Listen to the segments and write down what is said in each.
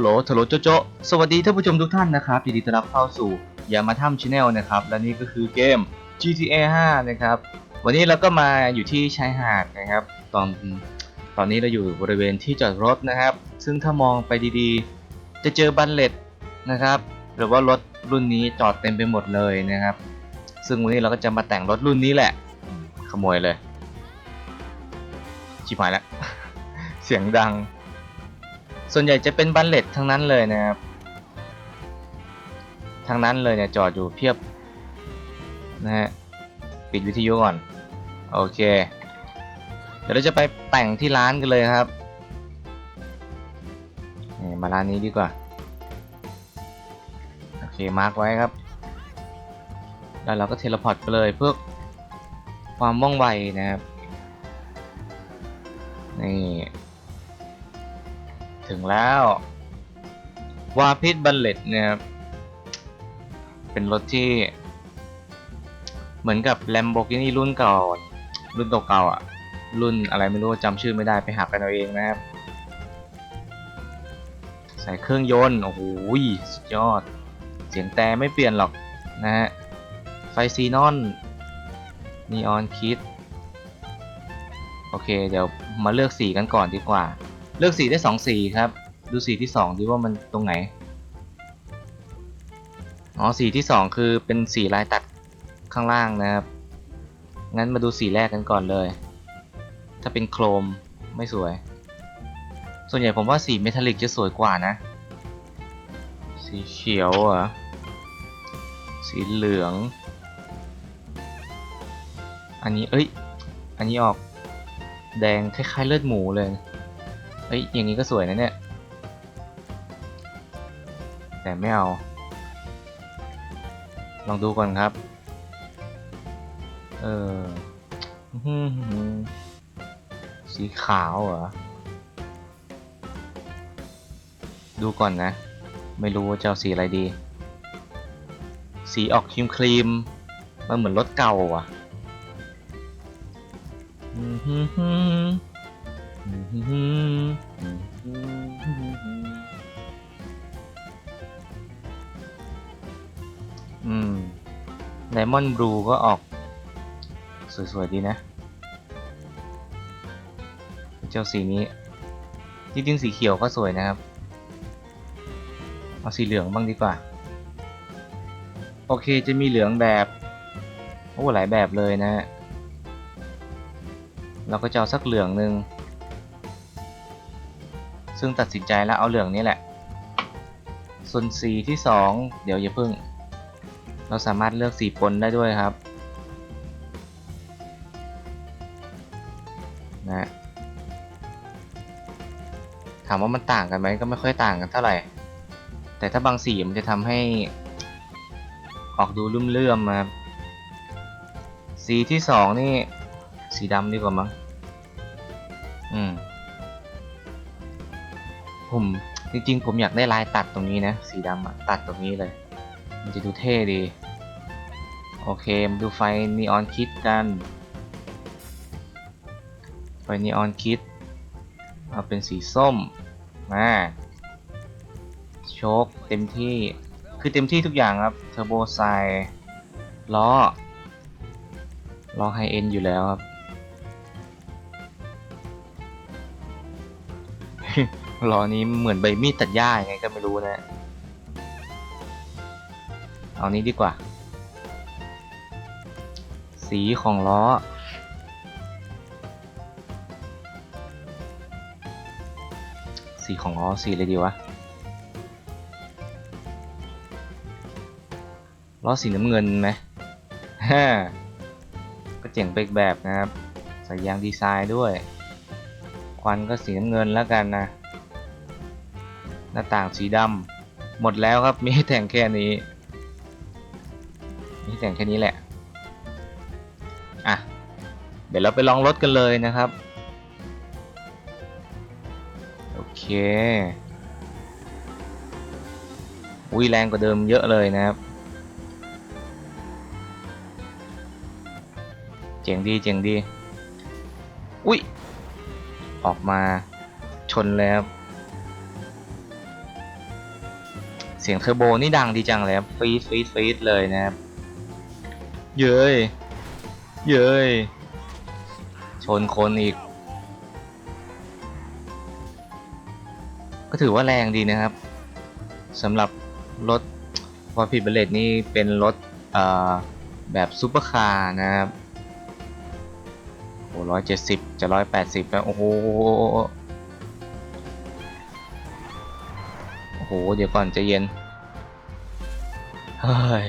โหลโหลทโลโจโจสวัสดีท่านผู้ชมทุกท่านนะครับยินดีต้อนรับเข้าสู่ยามาถ้ำชาแนลนะครับ และนี่ก็คือเกม GTA 5 นะครับ วันนี้เราก็มาอยู่ที่ชายหาดนะครับ ตอนตอนนี้เราอยู่บริเวณที่จอดรถนะครับ ซึ่งถ้ามองไปดีๆ จะเจอบันเลตนะครับ หรือว่ารถรุ่นนี้จอดเต็มไปหมดเลยนะครับ ซึ่งวันนี้เราก็จะมาแต่งรถรุ่นนี้แหละ ขโมยเลยชิบหายแล้ว เสียงดัง ส่วนใหญ่จะเป็นบัลเลตทั้งนั้นเลยนะครับทั้งนั้นเลยเนี่ยจอดอยู่เพียบนะฮะปิดวิทยุก่อน โอเค เดี๋ยวเราจะไปแต่งที่ร้านกันเลยครับนี่มาร้านนี้ดีกว่า โอเค มาร์กไว้ครับ แล้วเราก็เทเลพอร์ตไปเลยเพื่อความว่องไวนะครับ นี่ ถึงแล้ว วาพิษบัลเลตเนี่ยเป็นรถที่ เหมือนกับ Lamborghini รุ่นเก่า รุ่นเก่าๆอะ รุ่นอะไรไม่รู้จำชื่อไม่ได้ไปหากันเอาเองนะครับ ใส่เครื่องยนต์ โอ้โหสุดยอด เสียงแต่ไม่เปลี่ยนหรอกนะฮะ ไฟซีนอนนีออนคิดโอเค เดี๋ยวมาเลือกสีกันก่อนดีกว่า เลือกสีได้สองสีครับ ดูสีที่สองดีว่ามันตรงไหน อ๋อสีที่สองคือเป็นสีลายตัดข้างล่างนะครับ งั้นมาดูสีแรกกันก่อนเลย ถ้าเป็นโครมไม่สวย ส่วนใหญ่ผมว่าสีเมทัลลิกจะสวยกว่านะ สีเขียวอะสีเหลือง อันนี้เอ้ย อันนี้ออกแดงคล้ายๆเลือดหมูเลย เอ้ย อย่างนี้ก็สวยนะเนี่ย แต่ไม่เอา ลองดูก่อนครับ เออ สีขาวเหรอ ดูก่อนนะ ไม่รู้ว่าจะเอาสีอะไรดี สีออกครีมครีม มันเหมือนรถเก่าอะ อื้อหื อืมไดมอนด์บลูก็ออก สวย ๆ ดีนะ เจ้าสีนี้ที่จริงสีเขียวก็สวยนะครับ เอาสีเหลืองบ้างดีกว่า โอเคจะมีเหลืองแบบโอ้หลายแบบเลยนะฮะเราก็จะเอาสักเหลืองหนึ่ง ซึ่งตัดสินใจแล้วเอาเหลืองนี้แหละ ส่วนสีที่สองเดี๋ยวอย่าเพิ่ง เราสามารถเลือกสีปนได้ด้วยครับนะถามว่ามันต่างกันไหมก็ไม่ค่อยต่างกันเท่าไหร่ แต่ถ้าบางสีมันจะทำให้ ออกดูลุ่มเลื่อมๆครับสีที่สองนี่ สีดำดีกว่ามั้งอืม ผมจริงๆ ผมอยากได้ลายตัดตรงนี้นะ สีดำอะตัดตรงนี้เลย มันจะดูเท่ดี โอเคมาดูไฟนีออนคิดกัน ไฟนีออนคิดเอาเป็นสีส้มมาโชคเต็มที่ คือเต็มที่ทุกอย่างครับ เทอร์โบไซล้อ ล้อไฮเอ็นอยู่แล้วครับ ล้อนี้เหมือนใบมีดตัดหญ้ายังไงก็ไม่รู้นะ เอานี้ดีกว่า สีของล้อ สีของล้อสีอะไรดีวะ ล้อสีน้ำเงินไหมฮ่าก็เจ๋งไปอีกแบบนะครับ ใส่ยางดีไซน์ด้วย ควันก็สีน้ำเงินแล้วกันนะ น้าต่างสีดำหมดแล้วครับมีแต่งแค่นี้ มีแต่งแค่นี้แหละอะเดี๋ยวเราไปลองรถกันเลยนะครับ โอเคอุ้ยแรงกว่าเดิมเยอะเลยนะครับ เจ๋งดีเจ๋งดี อุ้ยออกมาชนแล้ว สียงเทอร์โบนี่ดังดีจังเลยครับฟีดฟีดฟีดเลยนะครับ เย้ย เย้ย ชนคนอีก ก็ถือว่าแรงดีนะครับสำหรับรถวอลพิเบเลตนี่เป็นรถเอ่อแบบซูเปอร์คาร์นะครับโอ้ร้อยเจ็ดสิบจะร้อยแปดสิบแล้วโอ้โห โอ้โห เดี๋ยวก่อนจะเย็น เฮ้ย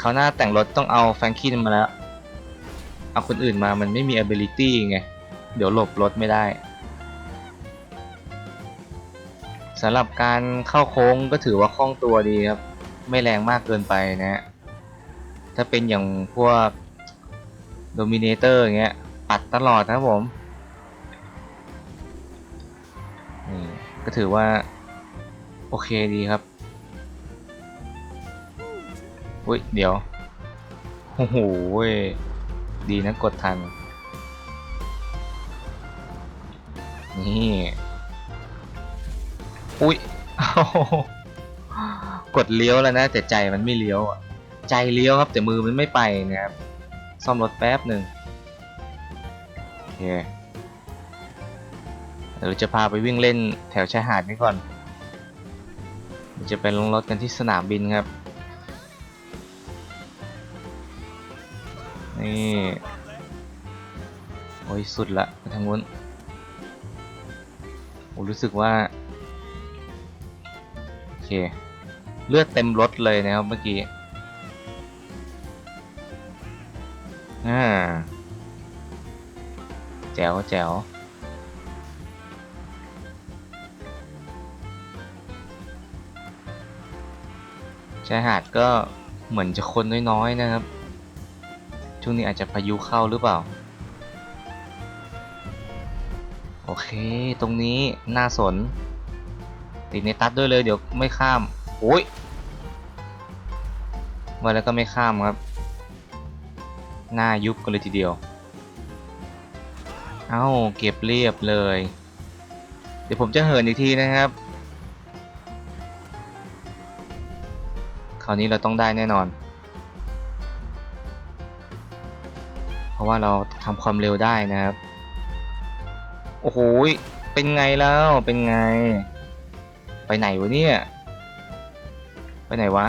คราวหน้าแต่งรถต้องเอาแฟรงคินมาแล้ว เอาคนอื่นมามันไม่มี ability ไง เดี๋ยวหลบรถไม่ได้สำหรับการเข้าโค้งก็ถือว่าคล่องตัวดีครับ ไม่แรงมากเกินไปนะฮะ ถ้าเป็นอย่างพวก Dominator อย่างเงี้ย ปัดตลอดนะผมนี่ก็ถือว่า โอเคดีครับอุ้ยเดี๋ยว โอ้โห้ยดีนะกดทัน นี่ อุ้ยกดเลี้ยวแล้วนะแต่ใจมันไม่เลี้ยวอะใจเลี้ยวครับแต่มือมันไม่ไปนะครับซ่อมรถแป๊บหนึ่งโอเคเดี๋ยวจะพาไปวิ่งเล่นแถวชายหาดนี้ก่อน จะไปลงรถกันที่สนามบินครับ นี่ โอ้ยสุดละทางนู้นผมรู้สึกว่า โอเค เลือดเต็มรถเลยนะครับเมื่อกี้ อ่า แจ๋วแจ๋ว ชายหาดก็เหมือนจะคนน้อยๆนะครับ ช่วงนี้อาจจะพายุเข้าหรือเปล่า โอเค ตรงนี้น่าสน ติดในตัดด้วยเลยเดี๋ยวไม่ข้ามโอ้ยมาแล้วก็ไม่ข้ามครับ หน้ายุบกันเลยทีเดียว เอ้าเก็บเรียบเลย เดี๋ยวผมจะเหินอีกทีนะครับ คราวนี้เราต้องได้แน่นอน เพราะว่าเราทำความเร็วได้นะครับ โอ้โห เป็นไงแล้ว เป็นไง ไปไหนวะเนี่ย ไปไหนวะ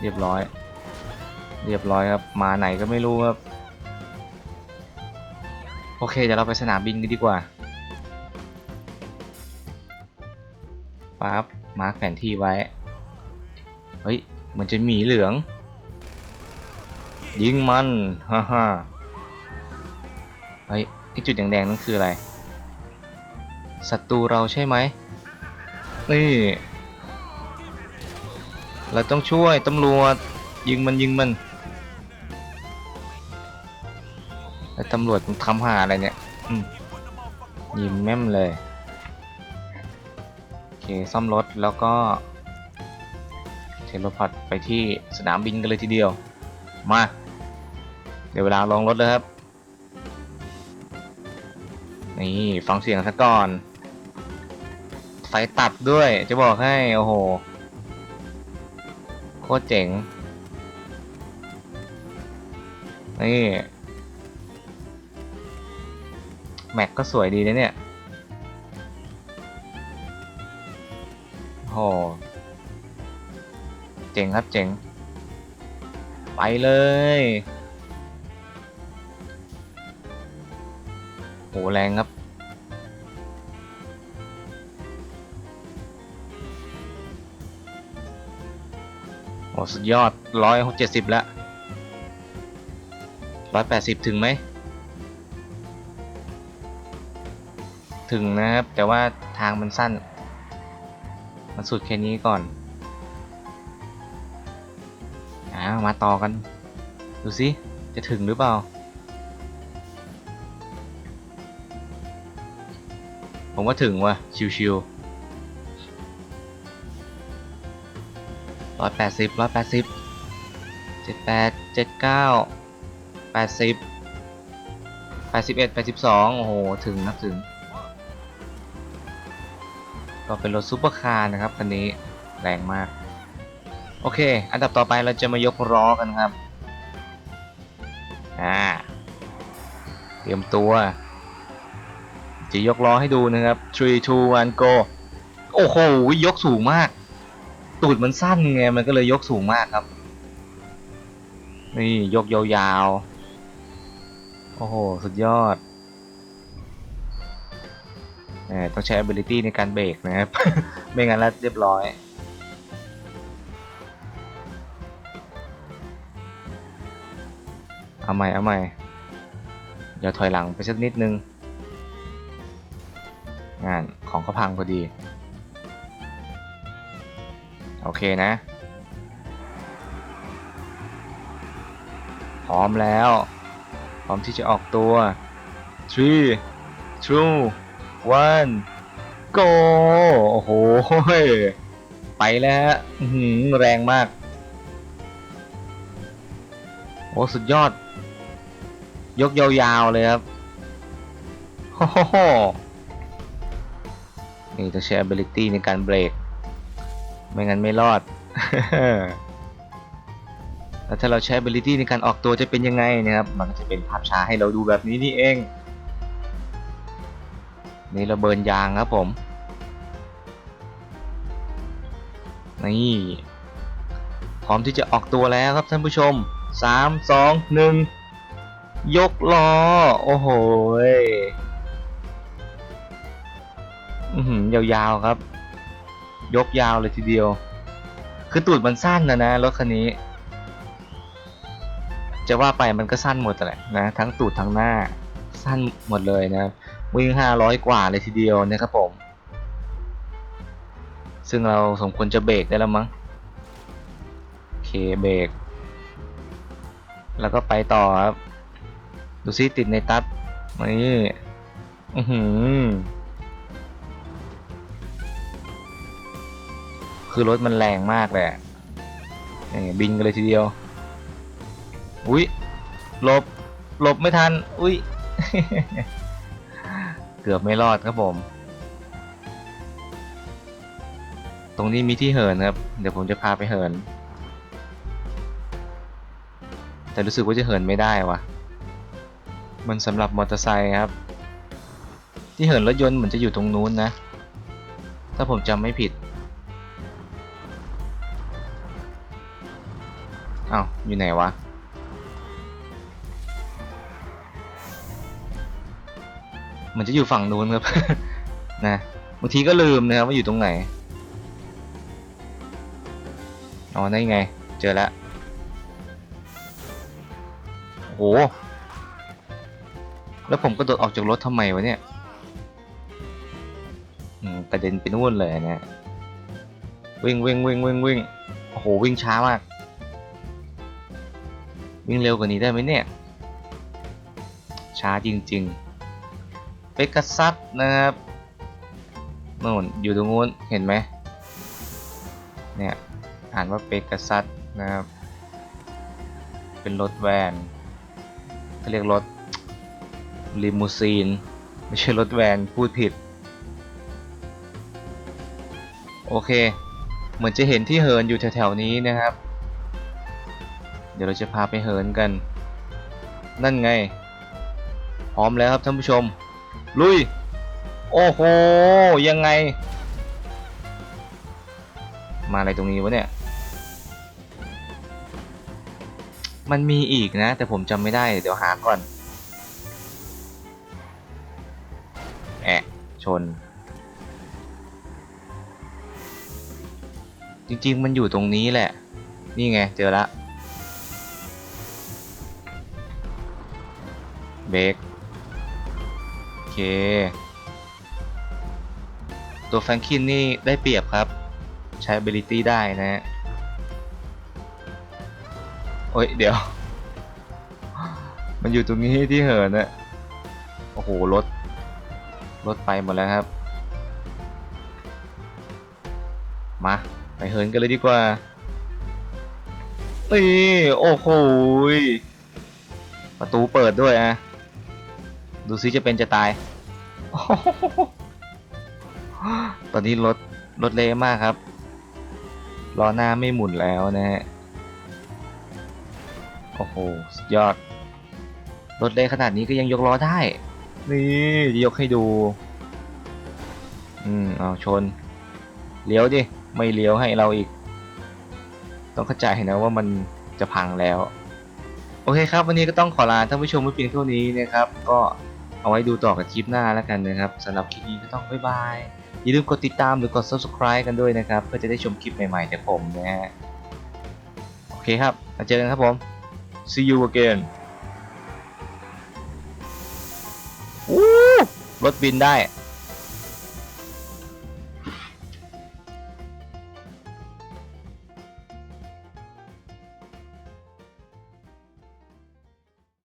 เรียบร้อย เรียบร้อยครับ มาไหนก็ไม่รู้ครับ โอเค เดี๋ยวเราไปสนามบินกันดีกว่าปั๊บมาร์คแผนที่ไว้ เฮ้ยมันจะหมีเหลือง ยิงมันฮ่าฮ่าเฮ้ยไอจุดแดงๆนั่นคืออะไรศัตรูเราใช่ไหมนี่เราต้องช่วยตำรวจยิงมันยิงมันแล้วตำรวจมันทำหาอะไรเนี่ยอืมยิงแม่มเลยโอเคซ่อมรถแล้วก็ เทเลพอร์ตไปที่สนามบินกันเลยทีเดียว มา เดี๋ยวเวลาลองรถเลยครับ นี่ฟังเสียงซะก่อน ไฟตัดด้วยจะบอกให้ โอ้โห โคตรเจ๋ง นี่ แม็กก็สวยดีนะเนี่ยโอ้โห จ๋งครับเจ๋ง ไปเลยโหแรงครับโอสุดยอดร้อยหกเจ็ดสิบแล้วร้อยแปดสิบถึงไหม ถึงนะครับ แต่ว่าทางมันสั้น มันสุดแค่นี้ก่อน อ้ามาต่อกัน ดูสิ จะถึงหรือเปล่า ผมว่าถึงว่ะ ชิวๆร้อยแปดสิบร้อยแปดสิบเจ็ดแปดเจ็ดเก้าแปดสิบแปดสิบเอ็ดแปดสิบสองโอ้โห ถึงนะถึง ก็เป็นรถซูเปอร์คาร์นะครับ คันนี้แรงมาก โอเค อันดับต่อไปเราจะมายกล้อกันครับ อ่า เตรียมตัว จะยกล้อให้ดูนะครับ3 2 1 go โอ้โห ยกสูงมาก ตูดมันสั้นไง มันก็เลยยกสูงมากครับ นี่ยกยาวๆ โอ้โห สุดยอดต้องใช้ ability ในการเบรกนะครับ ไม่งั้นแล้วเรียบร้อย เอาใหม่เอาใหม่เดี๋ยวถอยหลังไปสักนิดนึง งานของเขาพังพอดี โอเคนะ พร้อมแล้ว พร้อมที่จะออกตัว three two one go โอ้โห ไปแล้วฮะแรงมาก โอ้ สุดยอด ยกยาวๆเลยครับโอ้โหนี่ต้องใช้ ability ในการเบรก ไม่งั้นไม่รอด แล้วถ้าเราใช้ ability ในการออกตัวจะเป็นยังไงนะครับ มันก็จะเป็นภาพช้าให้เราดูแบบนี้นี่เอง นี่เราเบิร์นยางครับผม นี่ พร้อมที่จะออกตัวแล้วครับท่านผู้ชม 3 2 1 ยกล้อ โอ้โหอื้อหือยาวๆครับ ยกยาวเลยทีเดียว คือตูดมันสั้นนะนะรถคันนี้ จะว่าไปมันก็สั้นหมดแหละนะทั้งตูดทั้งหน้า สั้นหมดเลยนะวิ่ง500กว่าเลยทีเดียวนะครับผม ซึ่งเราสมควรจะเบรกได้แล้วมั้งโอเคเบรกแล้วก็ไปต่อครับ ดูซิติดในตัดนี่อือหือคือรถมันแรงมากเละนี่บินกันเลยทีเดียว อุ้ยหลบหลบไม่ทัน อุ้ย เกือบไม่รอดครับผม ตรงนี้มีที่เหินครับ เดี๋ยวผมจะพาไปเหิน แต่รู้สึกว่าจะเหินไม่ได้วะ มันสำหรับมอเตอร์ไซค์ครับ ที่เหินรถยนต์เหมือนจะอยู่ตรงนู้นนะ ถ้าผมจำไม่ผิดอ้าวอยู่ไหนวะ มันจะอยู่ฝั่งนู้นครับ นะบางทีก็ลืมนะครับว่าอยู่ตรงไหน อ๋อนั่นไง เจอแล้วโอ้โห แล้วผมก็โดดออกจากรถทำไมวะเนี่ยกระเด็นไปนู่นเลยนะวิ่งวิ่งวิ่งวิ่งวิ่งโอ้โหวิ่งช้ามาก วิ่งเร็วกว่านี้ได้ไหมเนี่ย ช้าจริงๆ เปกซัสนะครับนู่นอยู่ตรงนู้นเห็นไหมเนี่ยอ่านว่าเปกซัสนะครับ เป็นรถแวนเขาเรียกรถ ลิมูซีน ไม่ใช่รถแวนพูดผิด โอเค เหมือนจะเห็นที่เหินอยู่แถวๆนี้นะครับ เดี๋ยวเราจะพาไปเหินกัน นั่นไง พร้อมแล้วครับท่านผู้ชม ลุย โอ้โห ยังไง มาอะไรตรงนี้วะเนี่ยมันมีอีกนะ แต่ผมจำไม่ได้ เดี๋ยวหาก่อน ชน จริงๆ มันอยู่ตรงนี้แหละ นี่ไง เจอละเบรกโอเค ตัวแฟรงคินนี่ได้เปรียบครับ ใช้ ability ได้นะฮะโอ้ย เดี๋ยว มันอยู่ตรงนี้ที่เหินนะโอ้โห รถ รถไปหมดแล้วครับ มา ไปเหินกันเลยดีกว่านี่โอ้โหยประตูเปิดด้วยอะดูซิจะเป็นจะตาย ตอนนี้รถรถเละมากครับล้อหน้าไม่หมุนแล้วนะฮะ โอ้โห สุดยอด รถเล็กขนาดนี้ก็ยังยกล้อได้ นี่ยกให้ดู อืมเอาชน เลี้ยวดิ ไม่เลี้ยวให้เราอีก ต้องเข้าใจนะว่ามันจะพังแล้ว โอเคครับ วันนี้ก็ต้องขอลาท่านผู้ชมไว้เพียงเท่านี้นะครับ ก็เอาไว้ดูต่อกับคลิปหน้าแล้วกันนะครับสำหรับคลิปนี้ก็ต้องบ๊ายบาย อย่าลืมกดติดตามหรือกด subscribe กันด้วยนะครับ เพื่อจะได้ชมคลิปใหม่ๆจากผมนะฮะ โอเคครับมาเจอกันครับผม see you again รถบินได้